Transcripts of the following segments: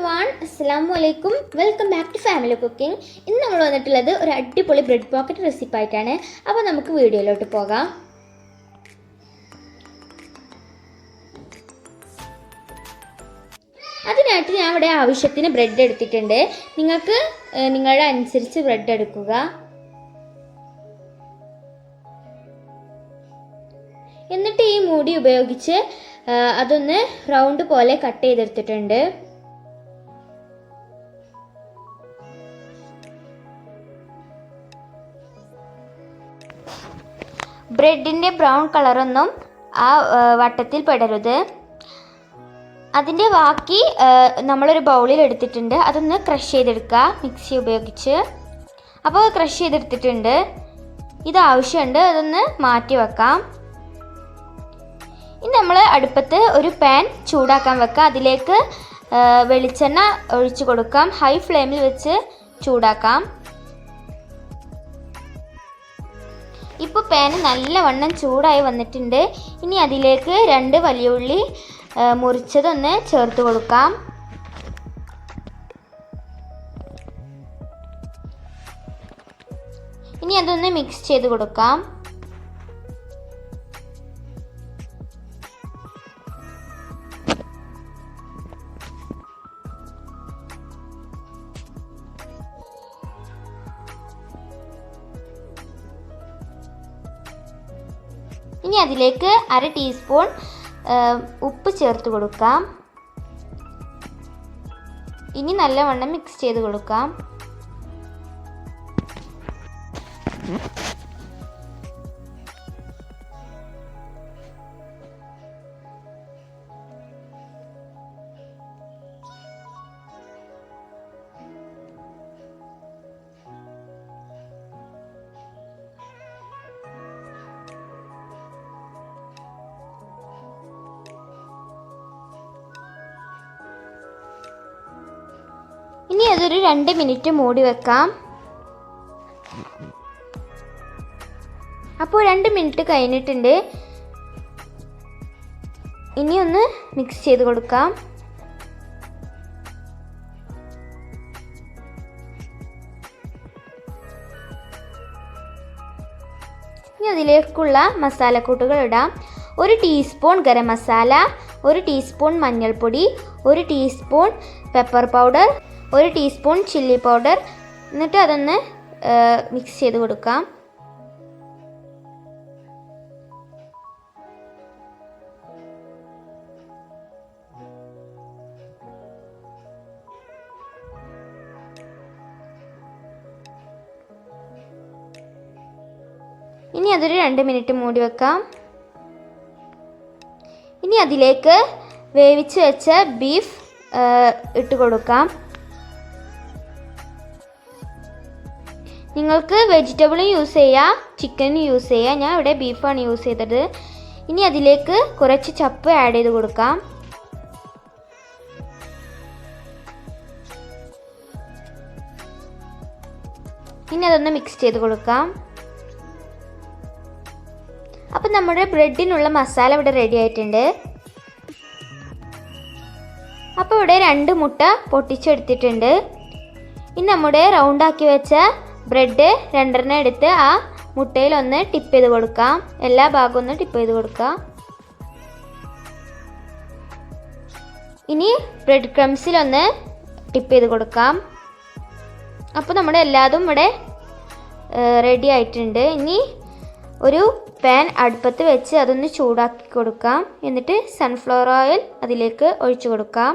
അസ്സാം വലൈക്കും welcome back to family cooking ഇന്ന് നമ്മൾ വന്നിട്ടുള്ളത് ഒരു അടിപൊളി ബ്രെഡ് പോക്കറ്റ് റെസിപ്പി ആയിട്ടാണ്. അപ്പോൾ നമുക്ക് വീഡിയോയിലോട്ട് പോകാം. അതിനായിട്ട് ഞാൻ ഇവിടെ ആവശ്യത്തിന് ബ്രെഡ് എടുത്തിട്ടുണ്ട്. നിങ്ങൾക്ക് നിങ്ങളുടെ അനുസരിച്ച് ബ്രെഡ് എടുക്കുക. എന്നിട്ട് ഈ മൂടി ഉപയോഗിച്ച് അതൊന്ന് റൗണ്ട് പോലെ കട്ട് ചെയ്തെടുത്തിട്ടുണ്ട്. ബ്രെഡിന്റെ ബ്രൗൺ കളറൊന്നും ആ വട്ടത്തിൽ പെടരുത്. അതിന്റെ ബാക്കി നമ്മളൊരു ബൗളിൽ എടുത്തിട്ടുണ്ട്. അതൊന്ന് ക്രഷ് ചെയ്തെടുക്കുക മിക്സി ഉപയോഗിച്ച്. അപ്പോൾ ക്രഷ് ചെയ്തെടുത്തിട്ടുണ്ട്. ഇത് ആവശ്യമുണ്ട് അതൊന്ന് മാറ്റി വെക്കാം. ഇനി നമ്മൾ അടുപ്പത്ത് ഒരു പാൻ ചൂടാക്കാൻ വെക്കാം അതിലേക്ക് വെളിച്ചെണ്ണ ഒഴിച്ചു കൊടുക്കാം. ഹൈ ഫ്ലെയിമിൽ വെച്ച് ചൂടാക്കാം. ഇപ്പോൾ പാൻ നല്ലവണ്ണം ചൂടായി വന്നിട്ടുണ്ട്. ഇനി അതിലേക്ക് രണ്ട് വലിയ ഉള്ളി മുറിച്ചതൊന്ന് ചേർത്ത് കൊടുക്കാം. ഇനി അതൊന്ന് മിക്സ് ചെയ്ത് കൊടുക്കാം. ഇനി അതിലേക്ക് അര ടീസ്പൂൺ ഉപ്പ് ചേർത്ത് കൊടുക്കാം. ഇനി നല്ലവണ്ണം മിക്സ് ചെയ്ത് കൊടുക്കാം. ഇനി അതൊരു രണ്ട് മിനിറ്റ് മൂടി വെക്കാം. അപ്പോൾ രണ്ട് മിനിറ്റ് കഴിഞ്ഞിട്ടുണ്ട്. ഇനി ഒന്ന് മിക്സ് ചെയ്ത് കൊടുക്കാം. ഇനി അതിലേക്കുള്ള മസാലക്കൂട്ടുകൾ ഇടാം. ഒരു ടീസ്പൂൺ ഗരം മസാല ഒരു ടീസ്പൂൺ മഞ്ഞൾപ്പൊടി ഒരു ടീസ്പൂൺ പെപ്പർ പൗഡർ ഒരു ടീസ്പൂൺ ചില്ലി പൗഡർ എന്നിട്ട് അതൊന്ന് മിക്സ് ചെയ്ത് കൊടുക്കാം. ഇനി അതൊരു രണ്ട് മിനിറ്റ് മൂടി വെക്കാം. ഇനി അതിലേക്ക് വേവിച്ച് വെച്ച ബീഫ് ഇട്ട് കൊടുക്കാം. നിങ്ങൾക്ക് വെജിറ്റബിളും യൂസ് ചെയ്യാം ചിക്കനും യൂസ് ചെയ്യാം. ഞാൻ ഇവിടെ ബീഫാണ് യൂസ് ചെയ്തത്. ഇനി അതിലേക്ക് കുറച്ച് ചപ്പ് ആഡ് ചെയ്ത് കൊടുക്കാം. ഇനി അതൊന്ന് മിക്സ് ചെയ്ത് കൊടുക്കാം. അപ്പം നമ്മുടെ ബ്രെഡിനുള്ള മസാല ഇവിടെ റെഡി ആയിട്ടുണ്ട്. അപ്പോൾ ഇവിടെ രണ്ട് മുട്ട പൊട്ടിച്ചെടുത്തിട്ടുണ്ട്. ഇനി നമ്മുടെ റൗണ്ടാക്കി വെച്ച ബ്രെഡ് രണ്ടെണ്ണം എടുത്ത് ആ മുട്ടയിൽ ഒന്ന് ടിപ്പ് ചെയ്ത് കൊടുക്കാം. എല്ലാ ഭാഗവും ഒന്ന് ടിപ്പ് ചെയ്ത് കൊടുക്കാം. ഇനി ബ്രെഡ് ക്രംസിലൊന്ന് ടിപ്പ് ചെയ്ത് കൊടുക്കാം. അപ്പോൾ നമ്മുടെ എല്ലാതും ഇവിടെ റെഡി ആയിട്ടുണ്ട്. ഇനി ഒരു പാൻ അടുപ്പത്ത് വെച്ച് അതൊന്ന് ചൂടാക്കി കൊടുക്കാം. എന്നിട്ട് സൺഫ്ലവർ ഓയിൽ അതിലേക്ക് ഒഴിച്ചു കൊടുക്കാം.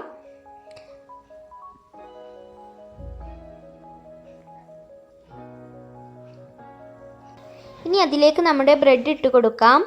ഇനി അതിലേക്ക് നമ്മുടെ ബ്രെഡ് ഇട്ട് കൊടുക്കാം.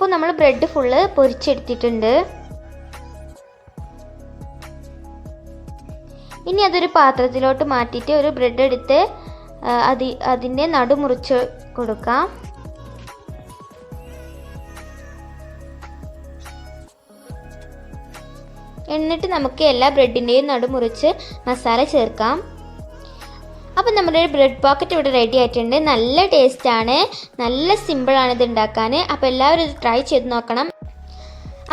അപ്പോൾ നമ്മൾ ബ്രെഡ് ഫുള്ള് പൊരിച്ചെടുത്തിട്ടുണ്ട്. ഇനി അതൊരു പാത്രത്തിലോട്ട് മാറ്റിയിട്ട് ഒരു ബ്രെഡ് എടുത്ത് അതി അതിന്റെ നടു മുറിച്ച് കൊടുക്കാം. എന്നിട്ട് നമുക്ക് എല്ലാ ബ്രെഡിന്റെയും നടു മുറിച്ച് മസാല ചേർക്കാം. അപ്പം നമ്മുടെ ബ്രെഡ് പോക്കറ്റ് ഇവിടെ റെഡി ആയിട്ടുണ്ട്. നല്ല ടേസ്റ്റാണ് നല്ല സിമ്പിളാണ് ഇത് ഉണ്ടാക്കാൻ. അപ്പോൾ എല്ലാവരും ഇത് ട്രൈ ചെയ്ത് നോക്കണം.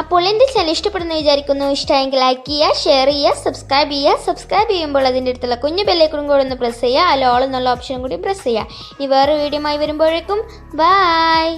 അപ്പോൾ എന്റെ ചാനൽ ഇഷ്ടപ്പെടുന്ന വിചാരിക്കുന്നു? ഇഷ്ടമെങ്കിൽ ലൈക്ക് ചെയ്യുക ഷെയർ ചെയ്യുക സബ്സ്ക്രൈബ് ചെയ്യുക. സബ്സ്ക്രൈബ് ചെയ്യുമ്പോൾ അതിന്റെ അടുത്തുള്ള കുഞ്ഞു ബെല്ലേക്കൂടും കൂടെ ഒന്ന് പ്രസ് ചെയ്യുക. അല്ല ഓൾ എന്നുള്ള ഓപ്ഷനും കൂടി പ്രസ് ചെയ്യുക. ഇനി വേറെ വീഡിയോ ആയി വരുമ്പോഴേക്കും. ബായ്